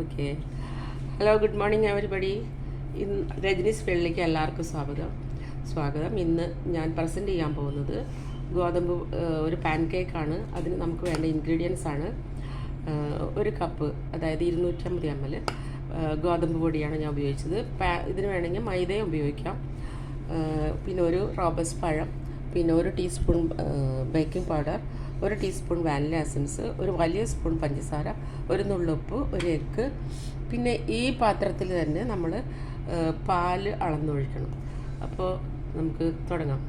Okay hello good morning everybody ഇന്ന് രജനീസ് ഫീൽഡിലേക്ക് എല്ലാവർക്കും സ്വാഗതം. സ്വാഗതം. ഇന്ന് ഞാൻ പ്രസന്റ് ചെയ്യാൻ പോകുന്നത് ഗോതമ്പ് ഒരു പാൻ കേക്കാണ് അതിന് നമുക്ക് വേണ്ട ഇൻഗ്രീഡിയൻസ് ആണ്. ഒരു കപ്പ് അതായത് ഇരുന്നൂറ്റമ്പത് എം എൽ ഗോതമ്പ് പൊടിയാണ് ഞാൻ ഉപയോഗിച്ചത്. പാ ഇതിന് വേണമെങ്കിൽ മൈദയും ഉപയോഗിക്കാം. പിന്നെ ഒരു റോബസ് പഴം പിന്നെ ഒരു ടീസ്പൂൺ ബേക്കിംഗ് പൗഡർ ഒരു ടീസ്പൂൺ വാനില എസൻസ് ഒരു വലിയ സ്പൂൺ പഞ്ചസാര ഒരു നുള്ളുപ്പ് ഒരു എഗ്ഗ്. പിന്നെ ഈ പാത്രത്തിൽ തന്നെ നമ്മൾ പാൽ അളന്നൊഴിക്കണം. അപ്പോൾ നമുക്ക് തുടങ്ങാം.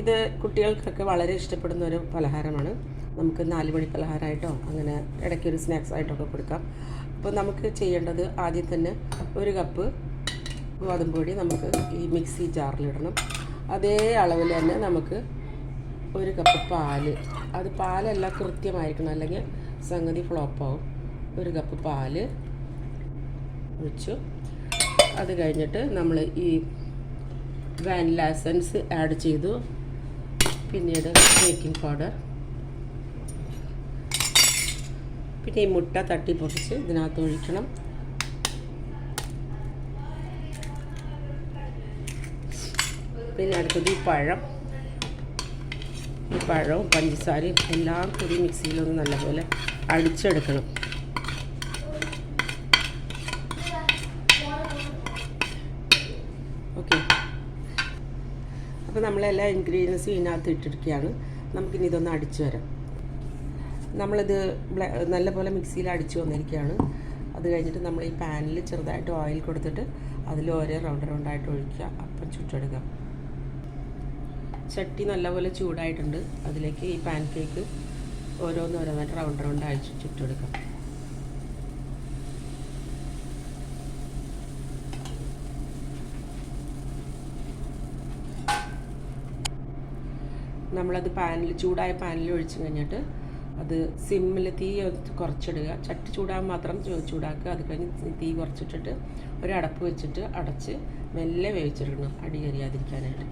ഇത് കുട്ടികൾക്കൊക്കെ വളരെ ഇഷ്ടപ്പെടുന്ന ഒരു പലഹാരമാണ്. നമുക്ക് നാല് മണി പലഹാരമായിട്ടോ അങ്ങനെ ഇടയ്ക്ക് ഒരു സ്നാക്സ് ആയിട്ടൊക്കെ കൊടുക്കാം. അപ്പോൾ നമുക്ക് ചെയ്യേണ്ടത് ആദ്യം തന്നെ ഒരു കപ്പ് ഗോതമ്പ് പൊടി നമുക്ക് ഈ മിക്സി ജാറിലിടണം. അതേ അളവിൽ തന്നെ നമുക്ക് ഒരു കപ്പ് പാൽ. അത് പാലല്ല കൃത്യമായിരിക്കണം. അല്ലെങ്കിൽ സംഗതി ഫ്ലോപ്പാവും. ഒരു കപ്പ് പാൽ ഒഴിച്ചു. അത് കഴിഞ്ഞിട്ട് നമ്മൾ ഈ വാനില എസൻസ് ആഡ് ചെയ്തു. പിന്നീട് ബേക്കിംഗ് പൗഡർ പിന്നെ ഈ മുട്ട തട്ടി പൊട്ടിച്ച് ഇതിനകത്ത് ഒഴിക്കണം. പിന്നെ അടുത്തത് ഈ പഴം. ഈ പഴവും പഞ്ചസാരയും എല്ലാം കൂടി മിക്സിയിലൊന്ന് നല്ലപോലെ അടിച്ചെടുക്കണം. ഓക്കെ അപ്പോൾ നമ്മളെല്ലാ ഇൻഗ്രീഡിയൻസും ഇതിനകത്ത് ഇട്ടിരിക്കുകയാണ്. നമുക്കിനി ഇതൊന്ന് അടിച്ചു വരാം. നമ്മളിത് നല്ലപോലെ മിക്സിയിൽ അടിച്ചു വന്നിരിക്കുകയാണ്. അത് കഴിഞ്ഞിട്ട് നമ്മൾ ഈ പാനിൽ ചെറുതായിട്ട് ഓയിൽ കൊടുത്തിട്ട് അതിൽ ഓരോ റൗണ്ട് റൗണ്ടായിട്ട് ഒഴിക്കുക. അപ്പം ചുട്ടെടുക്കുക ചട്ടി നല്ലപോലെ ചൂടായിട്ടുണ്ട്. അതിലേക്ക് ഈ പാൻ കേക്ക് ഓരോന്ന് ഓരോന്നായിട്ട് റൗണ്ട് റൗണ്ട് അഴിച്ച് ചുട്ടെടുക്കാം. നമ്മളത് പാനിൽ ചൂടായ പാനിൽ ഒഴിച്ച് കഴിഞ്ഞിട്ട് അത് സിമ്മിൽ തീ കുറച്ചിടുക. ചട്ടി ചൂടാൻ മാത്രം ചൂടാക്കുക. അത് കഴിഞ്ഞ് തീ കുറച്ചിട്ടിട്ട് ഒരു അടപ്പ് വെച്ചിട്ട് അടച്ച് മെല്ലെ വേവിച്ചെടുക്കണം. അടി കരിയാതിരിക്കാനായിട്ട്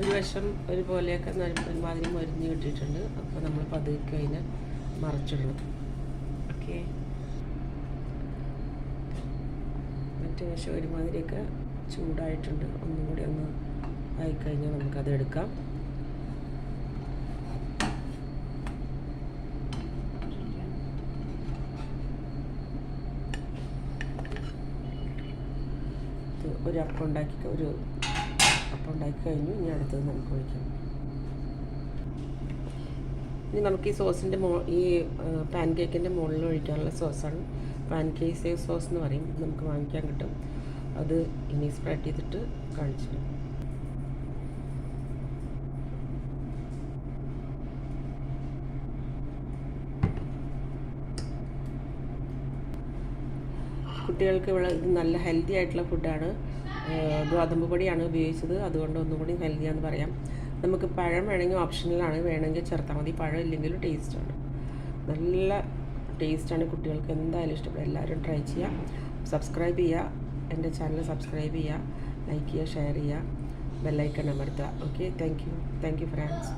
ഒരു വശം ഒരുപോലെയൊക്കെ ഒരുമാതിരി മരുന്ന് കിട്ടിയിട്ടുണ്ട്. അപ്പോൾ നമ്മൾ പതുക്കെ അതിനെ മറിച്ചിടണം. ഓക്കെ. മറ്റേ വശം ഒരുമാതിരിയൊക്കെ ചൂടായിട്ടുണ്ട്. ഒന്നും കൂടി ഒന്ന് ആയിക്കഴിഞ്ഞാൽ നമുക്കത് എടുക്കാം. ഒരു അപ്പം ഉണ്ടാക്കി ഒരു അപ്പം ഉണ്ടാക്കി കഴിഞ്ഞു ഇനി അടുത്തത് നമുക്ക് ഒഴിക്കാം ഇനി നമുക്ക് ഈ സോസിന്റെ മോ ഈ പാൻ കേക്കിന്റെ മുകളിൽ ഒഴിക്കാനുള്ള സോസാണ്. പാൻ കേക്ക് സേവ് സോസ് എന്ന് പറയും. നമുക്ക് വാങ്ങിക്കാൻ കിട്ടും. അത് ഇനി സ്പ്രെഡ് ചെയ്തിട്ട് കാണിച്ചു. കുട്ടികൾക്ക് ഇവിടെ ഇത് നല്ല ഹെൽത്തി ആയിട്ടുള്ള ഫുഡാണ്. ഗോതമ്പ് പൊടിയാണ് ഉപയോഗിച്ചത്. അതുകൊണ്ട് ഒന്നുകൂടി ഹെൽത്തിയാന്ന് പറയാം. നമുക്ക് പഴം വേണമെങ്കിൽ ഓപ്ഷനിലാണ് വേണമെങ്കിൽ ചേർത്താൽ മതി. പഴം ഇല്ലെങ്കിലും ടേസ്റ്റാണ് നല്ല ടേസ്റ്റാണ് കുട്ടികൾക്ക്. എന്തായാലും ഇഷ്ടപ്പെടും എല്ലാവരും ട്രൈ ചെയ്യുക. സബ്സ്ക്രൈബ് ചെയ്യുക. എന്റെ ചാനൽ സബ്സ്ക്രൈബ് ചെയ്യുക. ലൈക്ക് ചെയ്യുക ഷെയർ ചെയ്യുക. ബെല്ലൈക്കൺ അമർത്തുക. Okay thank you thank you friends